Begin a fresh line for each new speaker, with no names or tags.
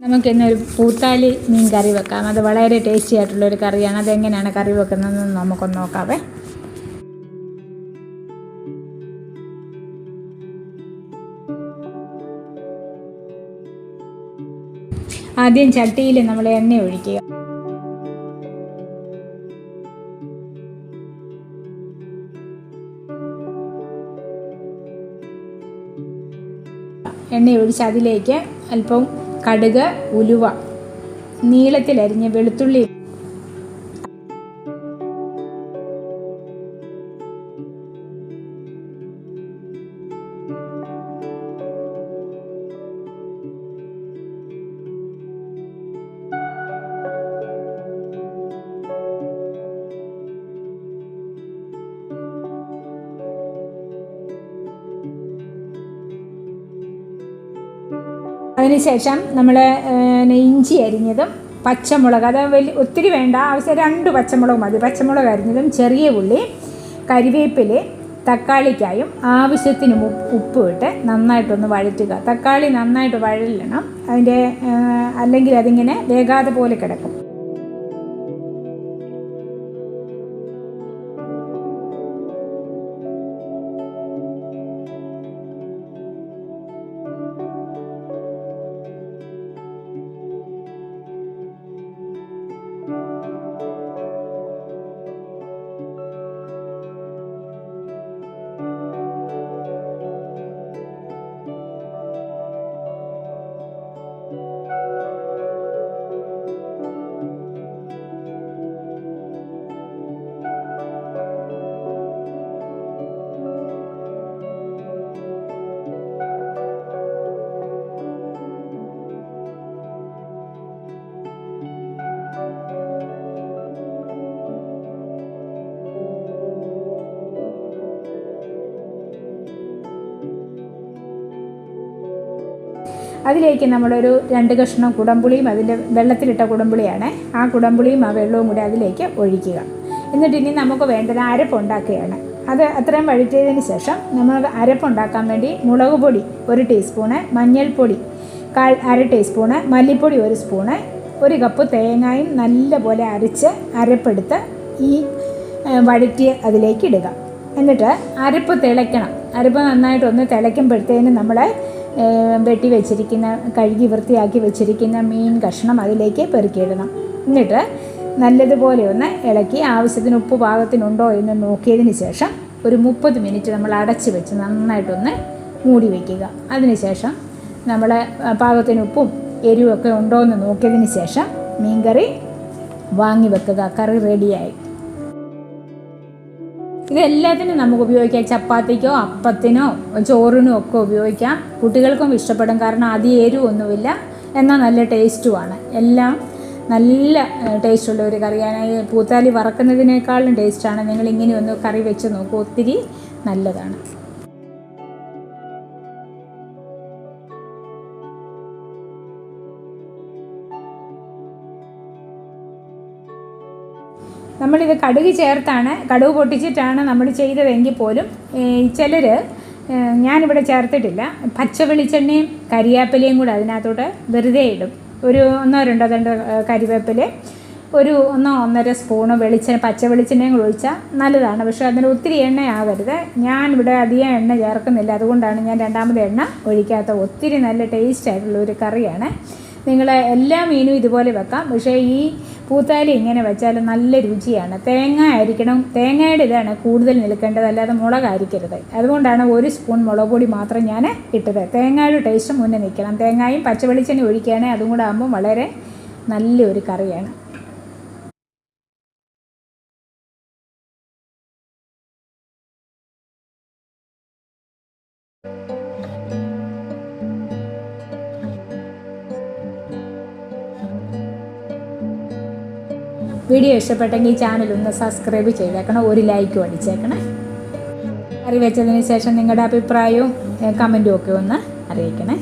നമുക്കിന്നൊരു പൂത്താലി മീൻ കറി വെക്കാം. അത് വളരെ ടേസ്റ്റി ആയിട്ടുള്ളൊരു കറിയാണ്. അതെങ്ങനെയാണ് കറി വെക്കുന്നതെന്ന് നമുക്കൊന്ന് നോക്കാവേ. ആദ്യം ചട്ടിയിൽ നമ്മൾ എണ്ണ ഒഴിക്കുക. എണ്ണ ഒഴിച്ച് അതിലേക്ക് അല്പം കടുക് ഉലുവ നീളത്തിലരിഞ്ഞ് വെളുത്തുള്ളി അതിനുശേഷം നമ്മൾ ഇഞ്ചി അരിഞ്ഞതും പച്ചമുളക് അത് വലിയ ഒത്തിരി വേണ്ട ആവശ്യം രണ്ട് പച്ചമുളക് മതി. പച്ചമുളക് അരിഞ്ഞതും ചെറിയ ഉള്ളി കരിവേപ്പില തക്കാളിക്കായും ആവശ്യത്തിന് ഉപ്പ് ഇട്ട് നന്നായിട്ടൊന്ന് വഴറ്റുക. തക്കാളി നന്നായിട്ട് വഴലണം അതിന്റെ അല്ലെങ്കിൽ അതിങ്ങനെ വേകാതെ പോലെ കിടക്കും. അതിലേക്ക് നമ്മളൊരു രണ്ട് കഷ്ണം കുടംപുളിയും അതിന്റെ വെള്ളത്തിലിട്ട കുടംപുളിയാണ്. ആ കുടംപുളിയും ആ വെള്ളവും കൂടി അതിലേക്ക് ഒഴിക്കുക. എന്നിട്ട് ഇനി നമുക്ക് വേണ്ടത് അരപ്പുണ്ടാക്കുകയാണ്. അത് അത്രയും വഴറ്റിയതിന് ശേഷം നമ്മൾ അരപ്പുണ്ടാക്കാൻ വേണ്ടി മുളക് പൊടി ഒരു ടീസ്പൂണ് മഞ്ഞൾപ്പൊടി കാൽ അര ടീസ്പൂണ് മല്ലിപ്പൊടി ഒരു സ്പൂണ് ഒരു കപ്പ് തേങ്ങയും നല്ലപോലെ അരച്ച് അരപ്പെടുത്ത് ഈ വഴറ്റി അതിലേക്ക് ഇടുക. എന്നിട്ട് അരപ്പ് തിളയ്ക്കണം. അരപ്പ് നന്നായിട്ടൊന്ന് തിളയ്ക്കുമ്പോഴത്തേന് നമ്മൾ വെട്ടി വെച്ചിരിക്കുന്ന കഴുകി വൃത്തിയാക്കി വെച്ചിരിക്കുന്ന മീൻ കഷ്ണം അതിലേക്ക് പെറുക്കിയിടണം. എന്നിട്ട് നല്ലതുപോലെ ഒന്ന് ഇളക്കി ആവശ്യത്തിന് ഉപ്പ് പാകത്തിനുണ്ടോ എന്ന് നോക്കിയതിന് ശേഷം ഒരു മുപ്പത് മിനിറ്റ് നമ്മൾ അടച്ച് വെച്ച് നന്നായിട്ടൊന്ന് മൂടി വയ്ക്കുക അതിനുശേഷം നമ്മൾ പാകത്തിന് ഉപ്പും എരിവൊക്കെ ഉണ്ടോ എന്ന് നോക്കിയതിന് ശേഷം മീൻകറി വാങ്ങി വെക്കുക. കറി റെഡിയായി ഇതെല്ലാത്തിനും നമുക്ക് ഉപയോഗിക്കാം. ചപ്പാത്തിക്കോ അപ്പത്തിനോ ചോറിനോ ഒക്കെ ഉപയോഗിക്കാം. കുട്ടികൾക്കും ഇഷ്ടപ്പെടും. കാരണം അധികം എരിവൊന്നുമില്ല. എന്നാൽ നല്ല ടേസ്റ്റുമാണ് എല്ലാം നല്ല ടേസ്റ്റുള്ള ഒരു കറിയാണ്. പൂത്താലി വറക്കുന്നതിനേക്കാളും ടേസ്റ്റാണ് നിങ്ങൾ ഇങ്ങനെ ഒന്ന് കറി വെച്ച് നോക്കൂ. ഒത്തിരി നല്ലതാണ്. നമ്മളിത് കടുക് ചേർത്താണ്. കടുക് പൊട്ടിച്ചിട്ടാണ് നമ്മൾ ചെയ്തതെങ്കിൽ പോലും ചിലർ ഞാനിവിടെ ചേർത്തിട്ടില്ല. പച്ച വെളിച്ചെണ്ണയും കരിയാപ്പിലയും കൂടെ അതിനകത്തോട്ട് വെറുതെ ഇടും. ഒരു ഒന്നോ രണ്ടോ രണ്ടോ കരിവേപ്പില ഒരു ഒന്നോ ഒന്നര സ്പൂണ് വെളിച്ചെണ്ണ പച്ച വെളിച്ചെണ്ണയും കൂടെ ഒഴിച്ചാൽ നല്ലതാണ്. പക്ഷേ അതിന് ഒത്തിരി എണ്ണയാകരുത് ഞാൻ ഇവിടെ അധികം എണ്ണ ചേർക്കുന്നില്ല. അതുകൊണ്ടാണ് ഞാൻ രണ്ടാമത് എണ്ണ ഒഴിക്കാത്ത ഒത്തിരി നല്ല ടേസ്റ്റ് ആയിട്ടുള്ള ഒരു കറിയാണ്. നിങ്ങൾ എല്ലാ മീനും ഇതുപോലെ വെക്കാം. പക്ഷേ ഈ പൂത്താലി ഇങ്ങനെ വെച്ചാൽ നല്ല രുചിയാണ്. തേങ്ങ ആയിരിക്കണം തേങ്ങയുടെ ഇതാണ് കൂടുതൽ നിൽക്കേണ്ടത്. അല്ലാതെ മുളകായിരിക്കരുത് അതുകൊണ്ടാണ് ഒരു സ്പൂൺ മുളക് പൊടി മാത്രം ഞാൻ ഇട്ടത്. തേങ്ങയുടെ ടേസ്റ്റ് മുന്നേ നിൽക്കണം. തേങ്ങയും പച്ചവെളിച്ചെണ്ണ ഒഴിക്കുകയാണെങ്കിൽ അതും കൂടെ ആകുമ്പോൾ വളരെ നല്ലൊരു കറിയാണ്. വീഡിയോ ഇഷ്ടപ്പെട്ടെങ്കിൽ ഈ ചാനൽ ഒന്ന് സബ്സ്ക്രൈബ് ചെയ്തേക്കണം ഒരു ലൈക്കും അടിച്ചേക്കണേ. കറി വെച്ചതിന് ശേഷം നിങ്ങളുടെ അഭിപ്രായവും കമന്റും ഒക്കെ ഒന്ന് അറിയിക്കണേ.